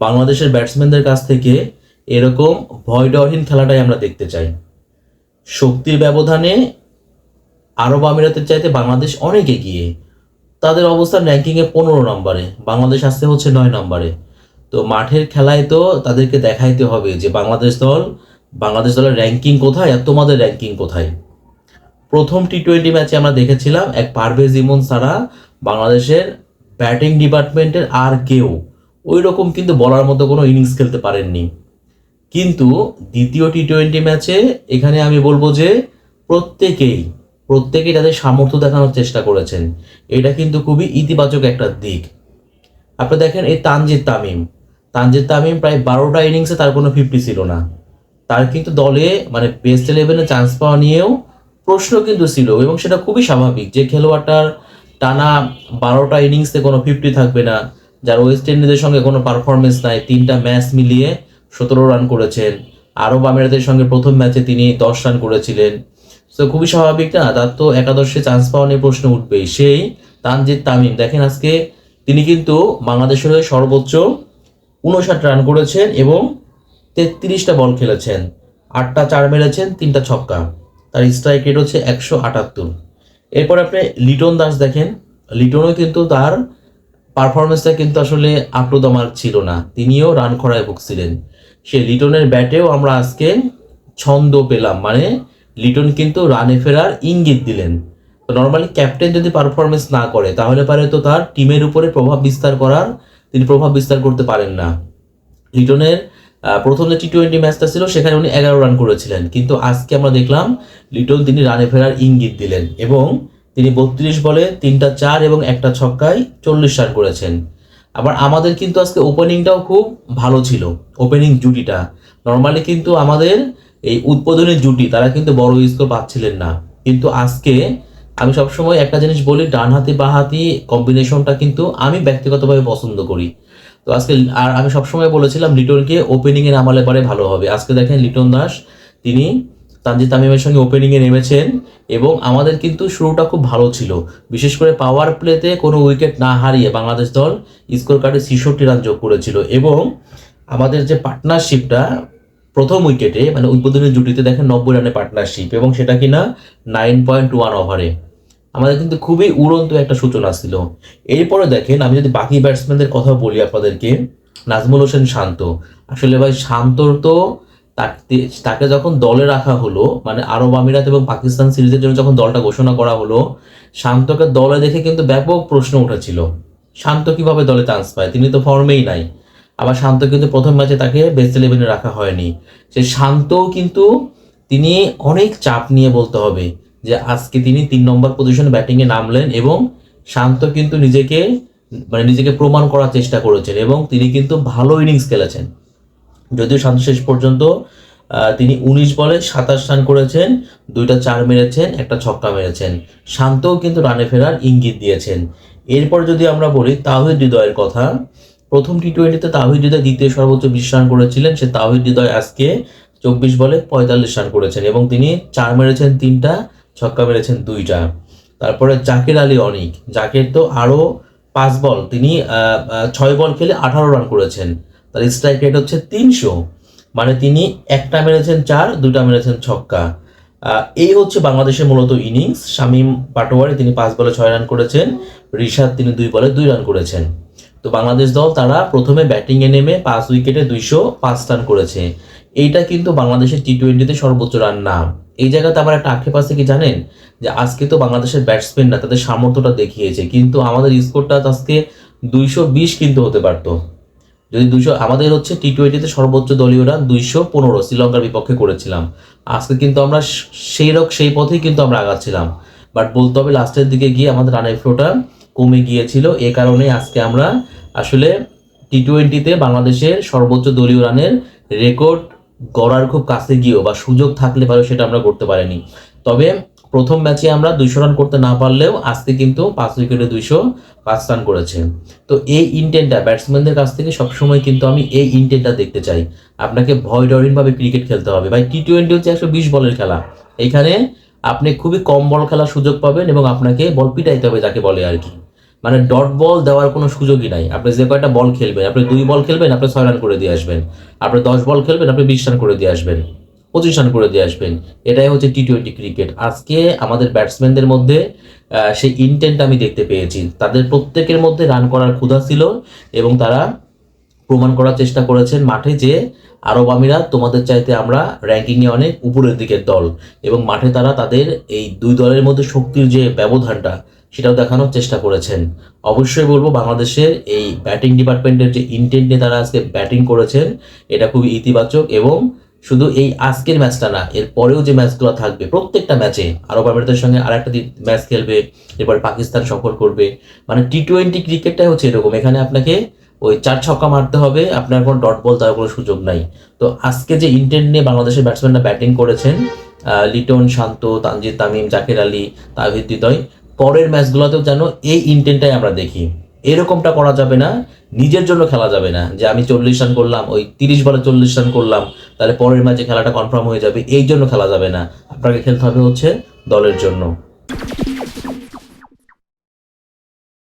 বাংলাদেশের ব্যাটসম্যানদের কাছ থেকে এরকম ভয় ডরহীন খেলাটাই আমরা দেখতে চাই। শক্তির ব্যবধানে আরব আমিরাতের চাইতে বাংলাদেশ অনেক এগিয়ে। তাদের অবস্থান র্যাঙ্কিংয়ে পনেরো নম্বরে, বাংলাদেশ আসতে হচ্ছে নয় নম্বরে। তো মাঠের খেলায় তো তাদেরকে দেখাইতে হবে যে বাংলাদেশ দল, বাংলাদেশ দলের র্যাঙ্কিং কোথায় আর তোমাদের র্যাঙ্কিং কোথায়। প্রথম টি টোয়েন্টি ম্যাচে আমরা দেখেছিলাম এক পারভেজ ইমন ছাড়া বাংলাদেশের ব্যাটিং ডিপার্টমেন্টের আর কেউ ওই রকম কিন্তু বলার মতো কোনো ইনিংস খেলতে পারেননি। কিন্তু দ্বিতীয় টি টোয়েন্টি ম্যাচে এখানে আমি বলব যে প্রত্যেকেই প্রত্যেকেই তাদের সামর্থ্য দেখানোর চেষ্টা করেছেন। এটা কিন্তু খুবই ইতিবাচক একটা দিক। আপনি দেখেন এই তানজিদ তামিম। তানজিদ তামিম প্রায় বারোটা ইনিংসে তার কোনো ফিফটি ছিল না। তার কিন্তু দলে মানে বেস্ট ইলেভেনে চান্স পাওয়া নিয়েও প্রশ্ন কিন্তু ছিল এবং সেটা খুবই স্বাভাবিক যে খেলোয়াড়টার টানা বারোটা ইনিংসে কোনো ফিফটি থাকবে না। যার ওয়েস্ট ইন্ডিজের সঙ্গে কোনো পারফরমেন্স নাই, তিনটা ম্যাচ মিলিয়ে সতেরো রান করেছেন। আরব আমিরাতের সঙ্গে প্রথম ম্যাচে তিনি দশ রান করেছিলেন। তো খুবই স্বাভাবিক না, তার তো একাদশে চান্স পাওয়া নিয়ে প্রশ্ন উঠবেই। সেই তানজিদ তামিম, দেখেন আজকে তিনি কিন্তু বাংলাদেশের হয়ে সর্বোচ্চ উনষাট রান করেছেন এবং তেত্রিশটা বল খেলেছেন। আটটা চার মেরেছেন, তিনটা ছক্কা। তার স্ট্রাইক রেট হচ্ছে একশো আটাত্তর। এরপর আপনি লিটন দাস দেখেন। লিটনও কিন্তু তার পারফরমেন্সটা কিন্তু আসলে আপ্লুদমার ছিল না। তিনিও রান খরায় ভুগছিলেন। সে লিটনের ব্যাটেও আমরা আজকে ছন্দ পেলাম। মানে লিটন কিন্তু রানে ফেরার ইঙ্গিত দিলেন। তো নর্মালি ক্যাপ্টেন যদি পারফরমেন্স না করে, তাহলে পারে তো তার টিমের উপরে প্রভাব বিস্তার করার তিনি প্রভাব বিস্তার করতে পারেন না। লিটনের প্রথম যে টি টোয়েন্টি ম্যাচটা ছিল, সেখানে উনি এগারো রান করেছিলেন। কিন্তু আজকে আমরা দেখলাম লিটন তিনি রানে ফেরার ইঙ্গিত দিলেন এবং তিনি বত্রিশ বলে তিনটা চার এবং একটা ছক্কায় চল্লিশ রান করেছেন। আবার আমাদের কিন্তু আজকে ওপেনিংটাও খুব ভালো ছিল ওপেনিং জুটিটা। নর্মালি কিন্তু আমাদের এই উদ্বোধনী জুটি, তারা কিন্তু বড় স্কোর পাচ্ছিলেন না। কিন্তু আজকে আমি সবসময় একটা জিনিস বলি, ডানহাতি বাহাতি কম্বিনেশনটা কিন্তু আমি ব্যক্তিগতভাবে পছন্দ করি। তো আজকে আর আমি সবসময় বলেছিলাম লিটনকে ওপেনিংয়ে নামালে পরে ভালো হবে। আজকে দেখেন লিটন দাস, তিনি তানজিদ তামিমের সঙ্গে ওপেনিংয়ে নেমেছেন এবং আমাদের কিন্তু শুরুটা খুব ভালো ছিল। বিশেষ করে পাওয়ার প্লেতে কোনো উইকেট না হারিয়ে বাংলাদেশ দল স্কোর কার্ডে ছেষট্টি রান যোগ করেছিল এবং আমাদের যে পার্টনারশিপটা প্রথম উইকেটে মানে উদ্বোধনী জুটিতে দেখেন নব্বই রানের পার্টনারশিপ এবং সেটা কিনা নাইন পয়েন্ট ওয়ান ওভারে আমাদের কিন্তু খুবই উড়ন্ত একটা সূচনা ছিল। এরপরে দেখেন, আমি যদি বাকি ব্যাটসম্যানদের কথা বলি আপনাদেরকে, নাজমুল হোসেন শান্ত। আসলে ভাই শান্তর তো তাকে যখন দলে রাখা হলো মানে আরব আমিরাত এবং পাকিস্তান সিরিজের জন্য যখন দলটা ঘোষণা করা হলো, শান্তকে দলে দেখে কিন্তু ব্যাপক প্রশ্ন উঠেছিল। শান্ত কীভাবে দলে চান্স পায়? তিনি তো ফর্মেই নাই। আবার শান্ত কিন্তু প্রথম ম্যাচে তাকে বেস্ট ইলেভেনে রাখা হয়নি। সে শান্তও কিন্তু তিনি অনেক চাপ নিয়ে বলতে হবে যে, আজকে তিনি তিন নম্বর পজিশনে ব্যাটিংয়ে নামলেন এবং শান্ত কিন্তু নিজেকে মানে নিজেকে প্রমাণ করার চেষ্টা করেছেন এবং তিনি কিন্তু ভালো ইনিংস খেলেছেন। যদিও শান্ত শেষ পর্যন্ত তিনি উনিশ বলে সাতাশ রান করেছেন, দুইটা চার মেরেছেন, একটা ছক্কা মেরেছেন। শান্তও কিন্তু রানে ফেরার ইঙ্গিত দিয়েছেন। এরপর যদি আমরা বলি তাহিদ হৃদয়ের কথা, প্রথম টি টোয়েন্টিতে তাহিদ হৃদয় দ্বিতীয় সর্বোচ্চ বিশ রান করেছিলেন, সে তাহিদ হৃদয় আজকে চব্বিশ বলে পঁয়তাল্লিশ রান করেছেন এবং তিনি চার মেরেছেন তিনটা, ছক্কা মেরেছেন দুইটা। তারপরে জাকির আলী অনিক, জাকির তো আরও পাঁচ বল, তিনি ছয় বল খেলে আঠারো রান করেছেন। তার স্ট্রাইক রেট হচ্ছে তিনশো। মানে তিনি একটা মেরেছেন চার দুটা মেরেছেন ছক্কা। এই হচ্ছে বাংলাদেশের মূলত ইনিংস শামীম পাটোয়ারি তিনি পাঁচ বলে ছয় রান করেছেন, রিশাদ তিনি দুই বলে দুই রান করেছেন। তো বাংলাদেশ দল তারা প্রথমে ব্যাটিংয়ে নেমে পাঁচ উইকেটে দুইশো পাঁচ রান করেছে। এইটা কিন্তু বাংলাদেশের টি টোয়েন্টিতে সর্বোচ্চ রান না। এই জায়গাতে আমার একটা আক্ষেপ আছে কি জানেন? যে আজকে তো বাংলাদেশের ব্যাটসম্যানরা তাদের সামর্থ্যটা দেখিয়েছে, কিন্তু আমাদের স্কোরটা আজকে দুইশো বিশ কিন্তু হতে পারতো। যদি দুশো আমাদের হচ্ছে টি টোয়েন্টিতে সর্বোচ্চ দলীয় রান দুইশো পনেরো শ্রীলঙ্কার বিপক্ষে করেছিলাম। আজকে কিন্তু আমরা সেই রক, সেই পথেই কিন্তু আমরা আগাচ্ছিলাম। বাট বলতে হবে লাস্টের দিকে গিয়ে আমাদের রানের ফ্লোটা কমে গিয়েছিল। এ কারণে আজকে আমরা আসলে টি টোয়েন্টিতে বাংলাদেশের সর্বোচ্চ দলীয় রানের রেকর্ড গড়ার খুব কাছে গিয়েও বা সুযোগ থাকলে পারে সেটা আমরা করতে পারিনি। তবে প্রথম ম্যাচে আমরা দুইশো রান করতে না পারলেও আজকে কিন্তু পাঁচ উইকেটে দুইশো পাঁচ রান করেছে। তো এই ইন্টেন্টটা ব্যাটসম্যানদের কাছ থেকে সবসময় কিন্তু আমি এই ইন্টেন্টটা দেখতে চাই। আপনাকে ভয় ডরিনভাবে ক্রিকেট খেলতে হবে। ভাই টি টোয়েন্টি হচ্ছে একশো বিশ বলের খেলা। এখানে আপনি খুবই কম বল খেলার সুযোগ পাবেন এবং আপনাকে বল পিটাইতে হবে যাকে বলে আর কি। মানে ডট বল দেওয়ার কোনো সুযোগই নাই। আপনি যে কয়টা বল খেলবেন, আপনি দুই বল খেলবেন, আপনি ছয় রান করে দিয়ে আসবেন। আপনি দশ বল খেলবেন, আপনি বিশ রান করে দিয়ে আসবেন। পঁচিশ রান করে দিয়ে আসবেন। এটাই হচ্ছে টি টোয়েন্টি ক্রিকেট আজকে আমাদের ব্যাটসম্যানদের মধ্যে সেই ইন্টেন্ট আমি দেখতে পেয়েছি। তাদের প্রত্যেকের মধ্যে রান করার ক্ষুধা ছিল এবং তারা প্রমাণ করার চেষ্টা করেছেন মাঠে যে আরব আমিরাত তোমাদের চাইতে আমরা র্যাঙ্কিংয়ে অনেক উপরের দিকের দল এবং মাঠে তারা তাদের এই দুই দলের মধ্যে শক্তির যে ব্যবধানটা, সেটাও দেখানোর চেষ্টা করেছেন। অবশ্যই বলব বাংলাদেশের এই ব্যাটিং ডিপার্টমেন্টের যে ইন্টেন্ট নিয়ে তারা আজকে ব্যাটিং করেছেন, এটা খুবই ইতিবাচক এবং শুধু এই আজকের ম্যাচটা না, এর পরেও যে ম্যাচগুলো থাকবে, প্রত্যেকটা ম্যাচে আরব আমিরাতের সঙ্গে আর একটা ম্যাচ খেলবে, এরপর পাকিস্তান সফর করবে। মানে টি টোয়েন্টি ক্রিকেটটাই হচ্ছে এরকম। এখানে আপনাকে ওই চার ছক্কা মারতে হবে, আপনার কোনো ডট বল দেওয়ার কোনো সুযোগ নাই। তো আজকে যে ইন্টেন্ট নিয়ে বাংলাদেশের ব্যাটসম্যানরা ব্যাটিং করেছেন লিটন, শান্ত, তানজিদ তামিম, জাকির আলী, তাহিদ হৃদয়, পরের ম্যাচগুলোতেও যেন এই ইন্টেন্টটাই আমরা দেখি। এরকমটা করা যাবে না, নিজের জন্য খেলা যাবে না। যে আমি চল্লিশ রান করলাম, ওই তিরিশ বলে চল্লিশ রান করলাম তাহলে পরের ম্যাচে খেলাটা কনফার্ম হয়ে যাবে। এই জন্য খেলা যাবে না। আপনাকে খেলতে হবে হচ্ছে দলের জন্য।